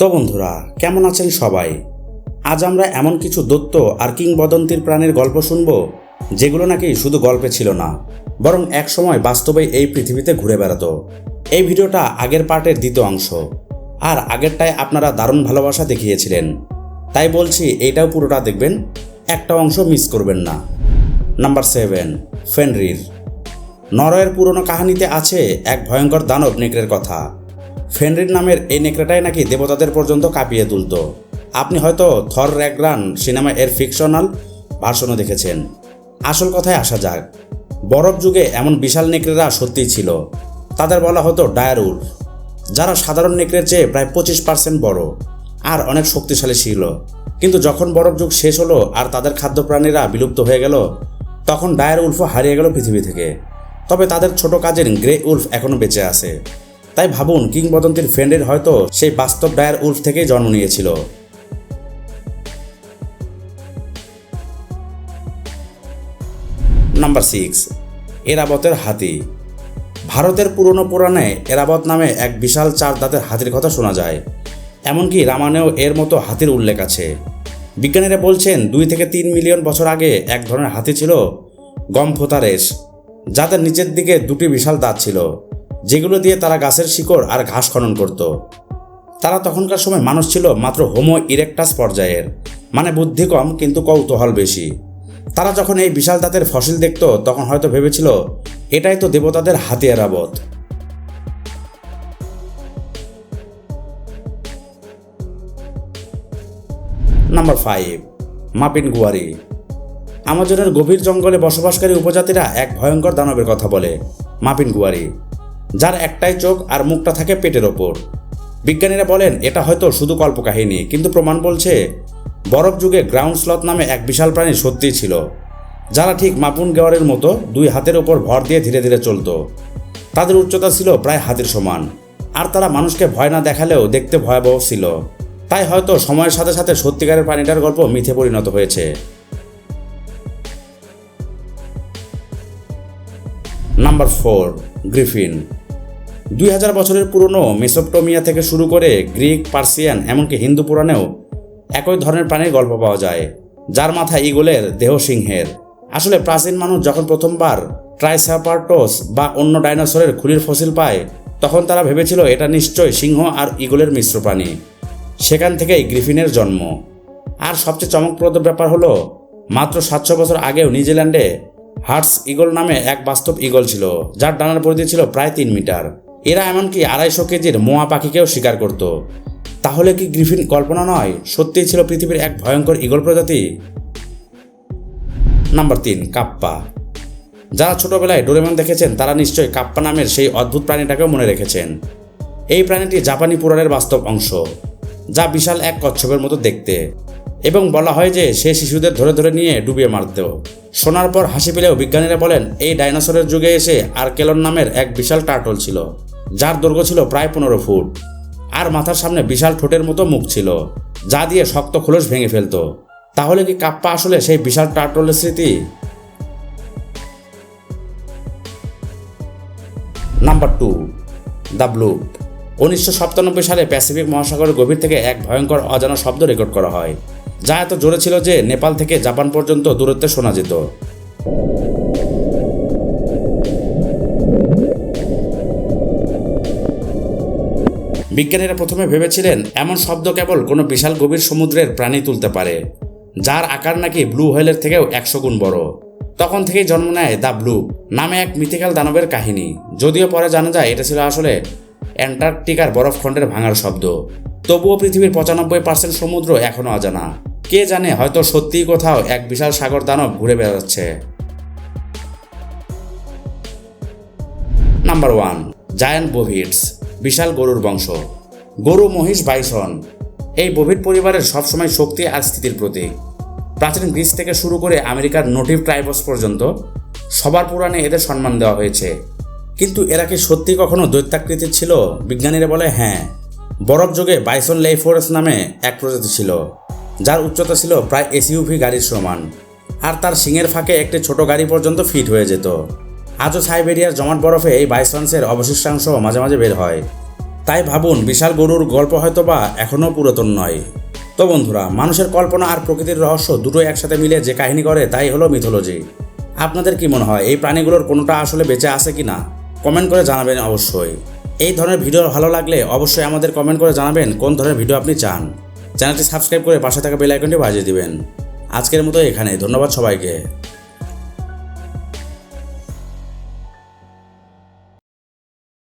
তো বন্ধুরা, কেমন আছেন সবাই? আজ আমরা এমন কিছু দত্ত আর কিংবদন্তির প্রাণের গল্প শুনব, যেগুলো নাকি শুধু গল্পে ছিল না, বরং এক সময় বাস্তবে এই পৃথিবীতে ঘুরে বেড়াতো। এই ভিডিওটা আগের পার্টের দ্বিতীয় অংশ, আর আগেরটায় আপনারা দারুণ ভালোবাসা দেখিয়েছিলেন। তাই বলছি, এইটাও পুরোটা দেখবেন, একটা অংশ মিস করবেন না। Number seven, Fenrir. নরওয়ের পুরনো কাহিনীতে আছে এক ভয়ঙ্কর দানব নেকড়ের কথা। ফেনরির নামের এই নেকড়েটাই নাকি দেবতাদের পর্যন্ত কাঁপিয়ে তুলত। আপনি হয়তো থর র্যাগ্রান সিনেমা এর ফিকশনাল ভার্সনও দেখেছেন। আসল কথায় আসা যাক, বরফ যুগে এমন বিশাল নেকড়েরা সত্যিই ছিল। তাদের বলা হতো ডায়ার উল্ফ যারা সাধারণ নেকড়ের চেয়ে প্রায় পঁচিশ পার্সেন্ট বড় আর অনেক শক্তিশালী ছিল। কিন্তু যখন বরফ যুগ শেষ হলো আর তাদের খাদ্য প্রাণীরা বিলুপ্ত হয়ে গেল, তখন ডায়ার উল্ফও হারিয়ে গেল পৃথিবী থেকে। তবে তাদের ছোট কাজের গ্রে উল্ফ এখনও বেঁচে আছে। তাই ভাবুন, কিংবদন্তির ফ্রেন্ডের হয়তো সেই বাস্তব ডায়ার উল্ফ থেকেই জন্ম নিয়েছিল। নাম্বার সিক্স, এরাবতের হাতি। ভারতের পুরনো পুরাণে এরাবত নামে এক বিশাল চার দাঁতের হাতির কথা শোনা যায়। এমনকি রামায়ণেও এর মতো হাতির উল্লেখ আছে। বিজ্ঞানীরা বলছেন, দুই থেকে তিন মিলিয়ন বছর আগে এক ধরনের হাতি ছিল গমফোতারেস যাদের নিচের দিকে দুটি বিশাল দাঁত ছিল। যেগুলো দিয়ে তারা গাছের শিকড় আর ঘাস খনন করত। তারা তখনকার সময় মানুষ ছিল মাত্র হোমো ইরেকটাস পর্যায়ের মানে বুদ্ধি কম কিন্তু কৌতূহল বেশি। তারা যখন এই বিশাল দাঁতের ফসিল দেখত, তখন হয়তো ভেবেছিল, এটাই তো দেবতাদের হাতি এরাবত নাম্বার ফাইভ, মাপিন গুয়ারি। আমাজনের গভীর জঙ্গলে বসবাসকারী উপজাতিরা এক ভয়ঙ্কর দানবের কথা বলে, মাপিন গুয়ারি। যার একটাই চোখ আর মুখটা থাকে পেটের ওপর। বিজ্ঞানীরা বলেন, এটা হয়তো শুধু কল্পকাহিনী, কিন্তু প্রমাণ বলছে, বরফ যুগে গ্রাউন্ড স্লথ নামে এক বিশাল প্রাণী সত্যিই ছিল, যারা ঠিক মাপুন গেওয়ারের মতো দুই হাতের ওপর ভর দিয়ে ধীরে ধীরে চলতো। তাদের উচ্চতা ছিল প্রায় হাতের সমান, আর তারা মানুষকে ভয় না দেখালেও দেখতে ভয়াবহ ছিল। তাই হয়তো সময়ের সাথে সাথে সত্যিকারের প্রাণীটার গল্প মিথে পরিণত হয়েছে। Number four, griffin. দুই হাজার বছরের পুরনো মেসোপটোমিয়া থেকে শুরু করে গ্রিক, পার্সিয়ান, এমনকি হিন্দু পুরাণেও একই ধরনের প্রাণীর গল্প পাওয়া যায়, যার মাথা ইগলের দেহ সিংহের। আসলে প্রাচীন মানুষ যখন প্রথমবার ট্রাইসাপার্টোস বা অন্য ডাইনোসরের খুলির ফসিল পায়, তখন তারা ভেবেছিল এটা নিশ্চয়ই সিংহ আর ইগলের মিশ্র প্রাণী। সেখান থেকেই গ্রিফিনের জন্ম। আর সবচেয়ে চমকপ্রদ ব্যাপার হলো, মাত্র সাতশো বছর আগেও নিউজিল্যান্ডে হার্টস ইগল নামে এক বাস্তব ইগল ছিল, যার ডানার পরিধি ছিল প্রায় তিন মিটার। এরা এমনকি আড়াইশো কেজির মোয়া পাখিকেও শিকার করত। তাহলে কি গ্রিফিন কল্পনা নয়, সত্যিই ছিল পৃথিবীর এক ভয়ঙ্কর ইগল প্রজাতি? নাম্বার তিন, কাপ্পা। যারা ছোটবেলায় ডোরেমন দেখেছেন, তারা নিশ্চয়ই কাপ্পা নামের সেই অদ্ভুত প্রাণীটাকেও মনে রেখেছেন। এই প্রাণীটি জাপানি পুরাণের বাস্তব অংশ, যা বিশাল এক কচ্ছপের মতো দেখতে, এবং বলা হয় যে সে শিশুদের ধরে ধরে নিয়ে ডুবিয়ে মারত শোনার পর হাসি পেলেও বিজ্ঞানীরা বলেন, এই ডাইনোসরের যুগে এসে আর কেলন নামের এক বিশাল টার্টল ছিল। যার দৈর্ঘ্য ছিল প্রায় পনেরো ফুট। আর মাথার সামনে বিশাল ঠোঁটের মতো মুখ ছিল, যা দিয়ে শক্ত খোলস ভেঙে ফেলতো। তাহলে কি কাপ্পা আসলে সেই বিশাল টার্টলের স্মৃতি? নাম্বার টু, দ্য ব্লুপ উনিশশো সাতানব্বই সালে প্যাসিফিক মহাসাগরের গভীর থেকে এক ভয়ঙ্কর অজানা শব্দ রেকর্ড করা হয়, যা এত জোরে ছিল যে নেপাল থেকে জাপান পর্যন্ত দূরত্বে শোনা যেত। বিজ্ঞানীরা প্রথমে ভেবেছিলেন, এমন শব্দ কেবল কোনো বিশাল গভীর সমুদ্রের প্রাণী তুলতে পারে, যার আকার নাকি ব্লু হোয়েলের থেকেও একশো গুণ বড়। তখন থেকেই জন্ম নেয় দ্য ব্লু নামে এক মিথিক্যাল দানবের কাহিনী। যদিও পরে জানা যায় এটা ছিল আসলে অ্যান্টার্কটিকার বরফখণ্ডের ভাঙার শব্দ। তবুও পৃথিবীর পঁচানব্বই পার্সেন্ট সমুদ্র এখনও অজানা। কে জানে হয়তো সত্যিই কোথাও এক বিশাল সাগর দানব ঘুরে বেড়াচ্ছে। নাম্বার ওয়ান জায়ান্ট বোভিডস বিশাল গরুর বংশ। গরু মহিষ বাইসন এই বোভিড পরিবারের সবসময় শক্তি আর স্থিতির প্রতীক। প্রাচীন গ্রিস থেকে শুরু করে আমেরিকার নোটিভ ট্রাইবস পর্যন্ত সবার পুরাণে এদের সম্মান দেওয়া হয়েছে। কিন্তু এরা কি সত্যি কখনো দৈত্যাকৃতির ছিল? বিজ্ঞানীরা বলে হ্যাঁ। বরফ যুগে বাইসন লেইফোরেস নামে এক প্রজাতি ছিল, যার উচ্চতা ছিল প্রায় এসইউভি গাড়ির সমান, আর তার শিঙের ফাঁকে একটি ছোট গাড়ি পর্যন্ত ফিট হয়ে যেত। আজও সাইবেরিয়ার জমাট বরফে এই বাইসন্সের অবশিষ্টাংশ মাঝে মাঝে বের হয়। তাই ভাবুন, বিশাল গরুর গল্প হয়তো বা এখনও পুরাতন নয়। তো বন্ধুরা, মানুষের কল্পনা আর প্রকৃতির রহস্য দুটোই একসাথে মিলে যে কাহিনী করে তাই হলো মিথোলজি। আপনাদের কি মনে হয়, এই প্রাণীগুলোর কোনোটা আসলে বেঁচে আছে কি না কমেন্ট করে জানাবেন অবশ্যই। এই ধরনের ভিডিও ভালো লাগলে অবশ্যই আমাদের কমেন্ট করে জানাবেন কোন ধরনের ভিডিও আপনি চান। চ্যানেলটি সাবস্ক্রাইব করে পাশে থাকা বেল আইকনটি বাজিয়ে দিবেন। আজকের মতো এখানে ধন্যবাদ সবাইকে।